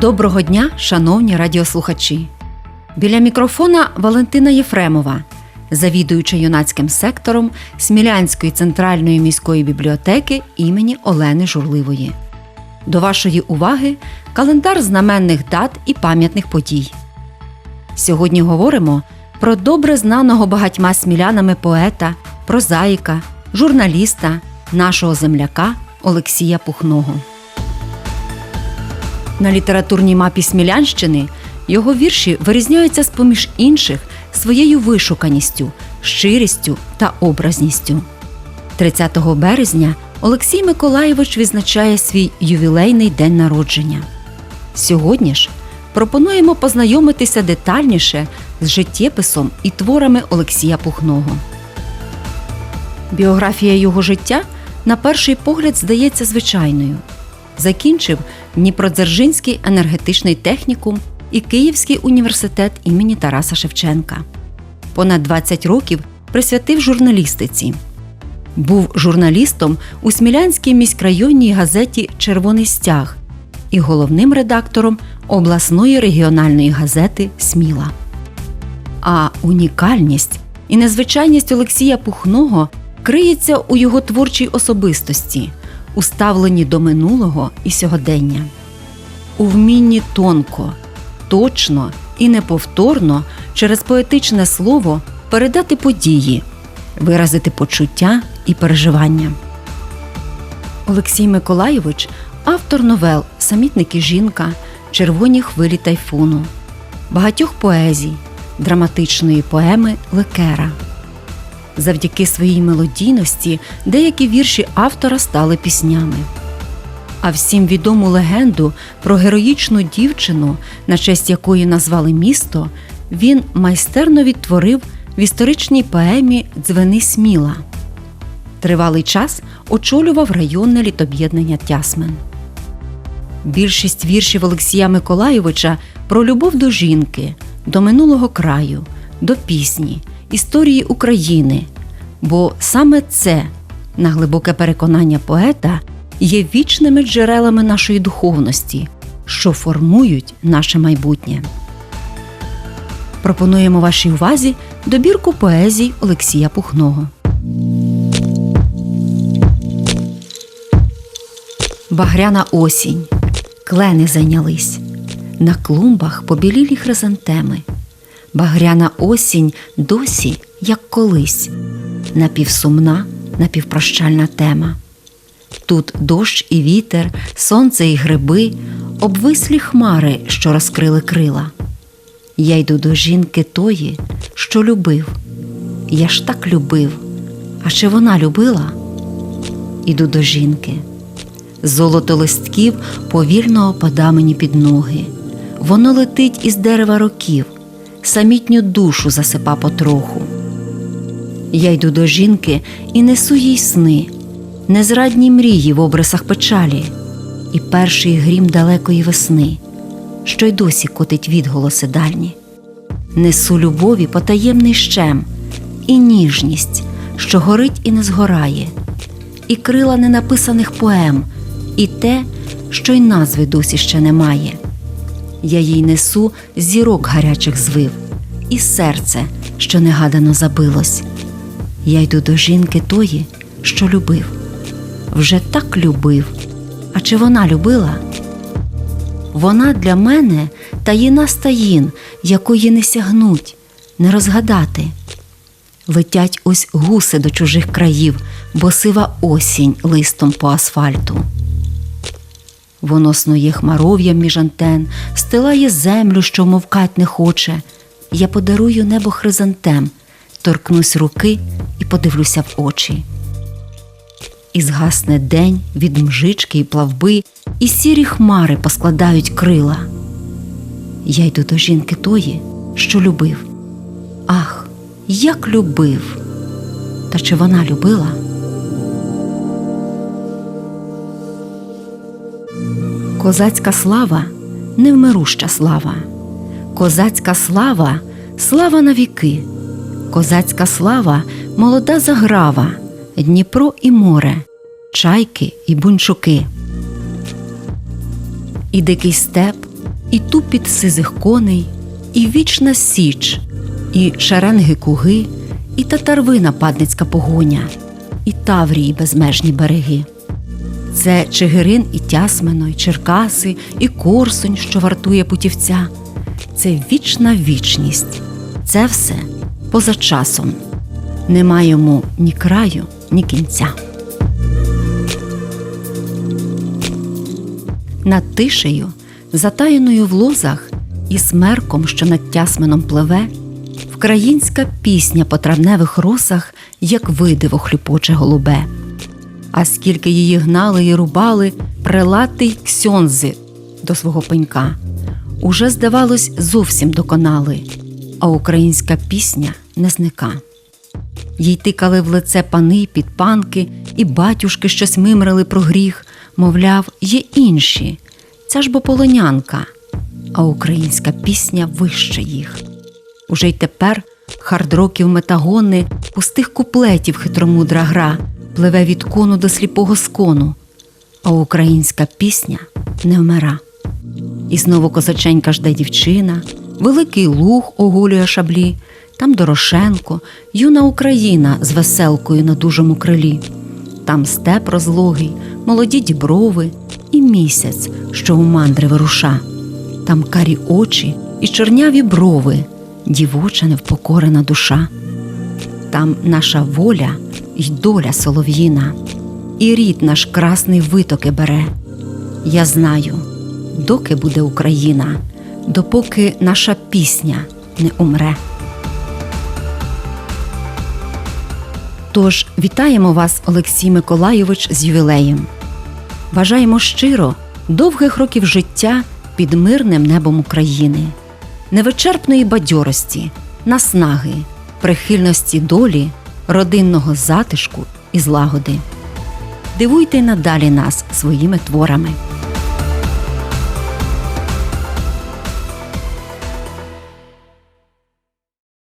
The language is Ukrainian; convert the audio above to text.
Доброго дня, шановні радіослухачі! Біля мікрофона Валентина Єфремова, завідуюча юнацьким сектором Смілянської центральної міської бібліотеки імені Олени Журливої. До вашої уваги календар знаменних дат і пам'ятних подій. Сьогодні говоримо про добре знаного багатьма смілянами поета, прозаїка, журналіста, нашого земляка Олексія Пухного. На літературній мапі Смілянщини його вірші вирізняються з поміж інших своєю вишуканістю, щирістю та образністю. 30 березня Олексій Миколаєвич відзначає свій ювілейний день народження. Сьогодні ж пропонуємо познайомитися детальніше з життєписом і творами Олексія Пухного. Біографія його життя на перший погляд здається звичайною. Закінчив Дніпродзержинський енергетичний технікум і Київський університет імені Тараса Шевченка. Понад 20 років присвятив журналістиці. Був журналістом у Смілянській міськрайонній газеті Червоний стяг і головним редактором обласної регіональної газети Сміла. А унікальність і незвичайність Олексія Пухного криється у його творчій особистості, у ставленні до минулого і сьогодення, у вмінні тонко, точно і неповторно через поетичне слово передати події, виразити почуття і переживання. Олексій Миколайович автор новел Самітники жінка, Червоні хвилі тайфуну, багатьох поезій, драматичної поеми Лекера. Завдяки своїй мелодійності деякі вірші автора стали піснями. А всім відому легенду про героїчну дівчину, на честь якої назвали місто, він майстерно відтворив в історичній поемі Дзвени Сміла. Тривалий час очолював районне літоб'єднання Тясмен. Більшість віршів Олексія Миколайовича про любов до жінки, до минулого краю, до пісні, історії України. Бо саме це, на глибоке переконання поета, є вічними джерелами нашої духовності, що формують наше майбутнє. Пропонуємо вашій увазі добірку поезій Олексія Пухного. Багряна осінь. Клени зайнялись. На клумбах побілілі хризантеми. Багряна осінь досі, як колись, напівсумна, напівпрощальна тема. Тут дощ і вітер, сонце і гриби, обвислі хмари, що розкрили крила. Я йду до жінки тої, що любив. Я ж так любив. А чи вона любила? Іду до жінки. Золото листків повільно опада мені під ноги. Воно летить із дерева років, самітню душу засипа потроху. Я йду до жінки і несу їй сни, незрадні мрії в обрисах печалі, і перший грім далекої весни, що й досі котить відголоси дальні. Несу любові потаємний щем, і ніжність, що горить і не згорає, і крила ненаписаних поем, і те, що й назви досі ще немає. Я їй несу зірок гарячих звив, і серце, що негадано забилось. Я йду до жінки тої, що любив, вже так любив. А чи вона любила? Вона для мене таїна стаїн, якої не сягнуть, не розгадати. Летять ось гуси до чужих країв, бо сива осінь листом по асфальту. Воно снує хмаров'ям між антен, стилає землю, що мовкать не хоче. Я подарую небо хризантем, торкнусь руки і подивлюся в очі. І згасне день від мжички і плавби, і сірі хмари поскладають крила. Я йду до жінки тої, що любив. Ах, як любив! Та чи вона любила? Козацька слава невмируща слава, козацька слава слава на віки, козацька слава молода заграва, Дніпро і море, чайки і бунчуки. І дикий степ, і тупіт сизих коней, і вічна січ, і шеренги куги, і татарвина падницька погоня, і Таврії безмежні береги. Це Чигирин і Тясмино, і Черкаси, і Корсунь, що вартує путівця. Це вічна вічність. Це все поза часом. Нема йому ні краю, ні кінця. Над тишею, затаєною в лозах, і смерком, що над тясменом пливе, вкраїнська пісня по травневих росах, як видиво хлюпоче голубе. А скільки її гнали і рубали прелати й ксьонзи до свого пенька, уже, здавалось, зовсім доконали, а українська пісня не зника. Їй тикали в лице пани, підпанки, і батюшки щось мимрили про гріх, мовляв, є інші. Ця ж бо полонянка, а українська пісня вище їх. Уже й тепер хардроків метагони, пустих куплетів хитромудра гра, пливе від кону до сліпого скону, а українська пісня не вмира. І знову козаченька жде дівчина, великий луг оголює шаблі, там Дорошенко, юна Україна з веселкою на дужому крилі, там степ розлогий, молоді діброви і місяць, що у мандри вируша, там карі очі і чорняві брови, дівоча невпокорена душа. Там наша воля й доля солов'їна, і рід наш красний витоки бере. Я знаю, доки буде Україна, допоки наша пісня не умре. Тож вітаємо вас, Олексій Миколайович, з ювілеєм. Бажаємо щиро довгих років життя під мирним небом України, невичерпної бадьорості, наснаги, прихильності долі, родинного затишку і злагоди. Дивуйте надалі нас своїми творами.